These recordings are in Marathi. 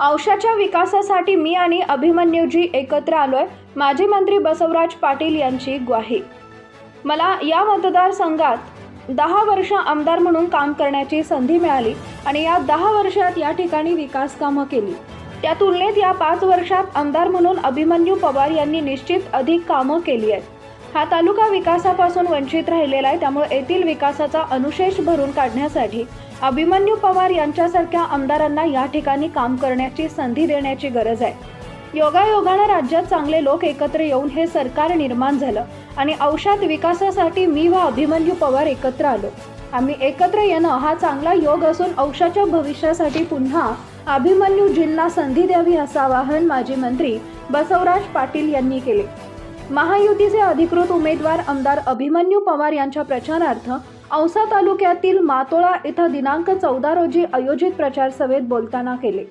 अंशाच्या विकासासाठी मी आणि अभिमन्यूजी एकत्र आलोय. माजी मंत्री बसवराज पाटील यांची ग्वाही. मला या मतदारसंघात दहा वर्ष आमदार म्हणून काम करण्याची संधी मिळाली आणि या दहा वर्षात या ठिकाणी विकास कामं केली. त्या तुलनेत या पाच वर्षात आमदार म्हणून अभिमन्यू पवार यांनी निश्चित अधिक कामं केली आहेत. हा तालुका विकासापासून वंचित राहिलेला आहे त्यामुळे येथील विकासाचा अनुशेष भरून काढण्यासाठी अभिमन्यू पवार यांच्यासारख्या आमदारांना या ठिकाणी काम करण्याची संधी देण्याची गरज आहे. योगायोगानं राज्यात चांगले लोक एकत्र येऊन हे सरकार निर्माण झालं आणि औषध विकासासाठी मी व अभिमन्यू पवार एकत्र आलो. आम्ही एकत्र येणं हा चांगला योग असून औषधाच्या भविष्यासाठी पुन्हा अभिमन्यूजींना संधी द्यावी असं आवाहन माजी मंत्री बसवराज पाटील यांनी केले. महायुतीचे अधिकृत उमेदवार आमदार अभिमन्यू पवार यांच्या प्रचारार्थ औसा तालुक्यातील मातोळा इथं दिनांक चौदा रोजी आयोजित प्रचार सभेत बोलताना केले.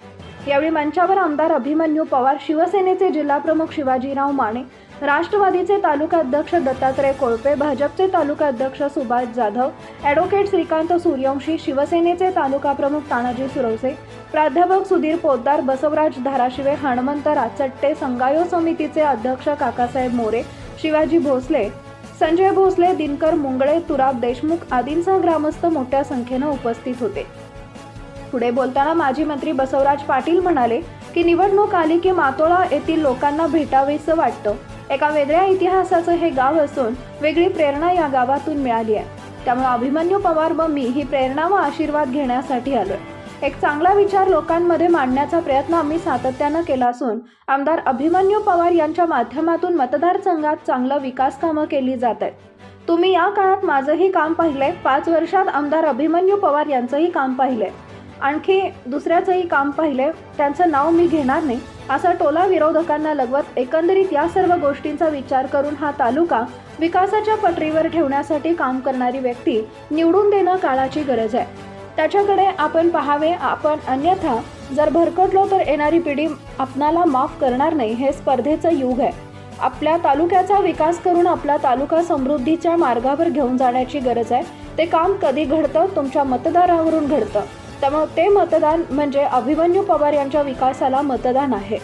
यावेळी मंचावर आमदार अभिमन्यू पवार शिवसेनेचे जिल्हाप्रमुख शिवाजीराव माने राष्ट्रवादीचे तालुका अध्यक्ष दत्तात्रय कोळपे भाजपचे तालुका अध्यक्ष सुभाष जाधव ॲडव्होकेट श्रीकांत सूर्यवंशी शिवसेनेचे तालुका प्रमुख तानाजी सुरवसे प्राध्यापक सुधीर पोद्दार बसवराज धाराशिवे हणमंत राचट्टे संगायो समितीचे अध्यक्ष काकासाहेब मोरे शिवाजी भोसले संजय भोसले दिनकर मुंगळे तुराब देशमुख आदींसह ग्रामस्थ मोठ्या संख्येनं उपस्थित होते. पुढे बोलताना माजी मंत्री बसवराज पाटील म्हणाले की निवडणूक आली की मातोळा येथील लोकांना भेटावेसं वाटतं. एका वेगळ्या इतिहासाचं हे गाव असून वेगळी प्रेरणा या गावातून मिळाली आहे. त्यामुळे अभिमन्यू पवार व मी ही प्रेरणा व आशीर्वाद घेण्यासाठी आलोय. एक चांगला विचार लोकांमध्ये मांडण्याचा प्रयत्न आम्ही सातत्यानं केला असून आमदार अभिमन्यू पवार यांच्या माध्यमातून मतदारसंघात चांगलं विकास कामं केली जात आहेत. तुम्ही या काळात माझंही काम पाहिलंय पाच वर्षात आमदार अभिमन्यू पवार यांचंही काम पाहिलंय. आणखी दुसऱ्याचंही काम पाहिले त्यांचं नाव मी घेणार नाही असा टोला विरोधकांना लगवत एकंदरीत या सर्व गोष्टींचा विचार करून हा तालुका विकासाच्या पटरीवर ठेवण्यासाठी काम करणारी व्यक्ती निवडून देणं काळाची गरज आहे. त्याच्याकडे आपण पाहावे आपण अन्यथा जर भरकटलो तर येणारी पिढी आपणाला माफ करणार नाही हे स्पर्धेचं युग आहे. आपल्या तालुक्याचा विकास करून आपला तालुका समृद्धीच्या मार्गावर घेऊन जाण्याची गरज आहे. ते काम कधी घडतं? तुमच्या मतदारावरून घडतं. त्यामुळे ते मतदान म्हणजे अभिमन्यू पवार यांच्या विकासाला मतदान आहे.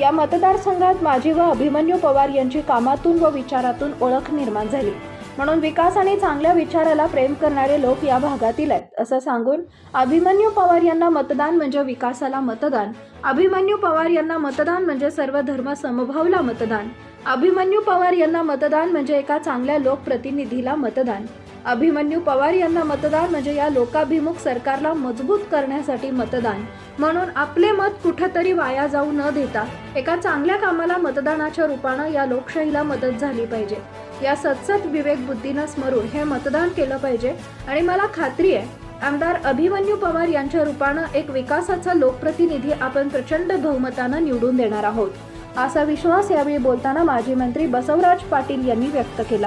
या मतदारसंघात माझी व अभिमन्यू पवार यांची कामातून व विचारातून ओळख निर्माण झाली. म्हणून विकास आणि चांगल्या विचाराला प्रेम करणारे लोक या भागातील आहेत असं सांगून अभिमन्यू पवार यांना मतदान म्हणजे विकासाला मतदान. अभिमन्यू पवार यांना मतदान म्हणजे सर्व धर्म समभावला मतदान. अभिमन्यू पवार यांना मतदान म्हणजे एका चांगल्या लोकप्रतिनिधीला मतदान. अभिमन्यू पवार यांना मतदान म्हणजे या लोकाभिमुख सरकारला मजबूत करण्यासाठी मतदान. म्हणून आपले मत कुठेतरी वाया जाऊ न देता एका चांगल्या कामाला मतदानाच्या रूपानं या लोकशाहीला मदत झाली पाहिजे. या सतसत विवेक बुद्धीनं स्मरून हे मतदान केलं पाहिजे. आणि मला खात्री आहे आमदार अभिमन्यू पवार यांच्या रूपानं एक विकासाचा लोकप्रतिनिधी आपण प्रचंड बहुमतानं निवडून देणार आहोत. असा विश्वास यावेळी बोलताना माजी मंत्री बसवराज पाटील यांनी व्यक्त केला.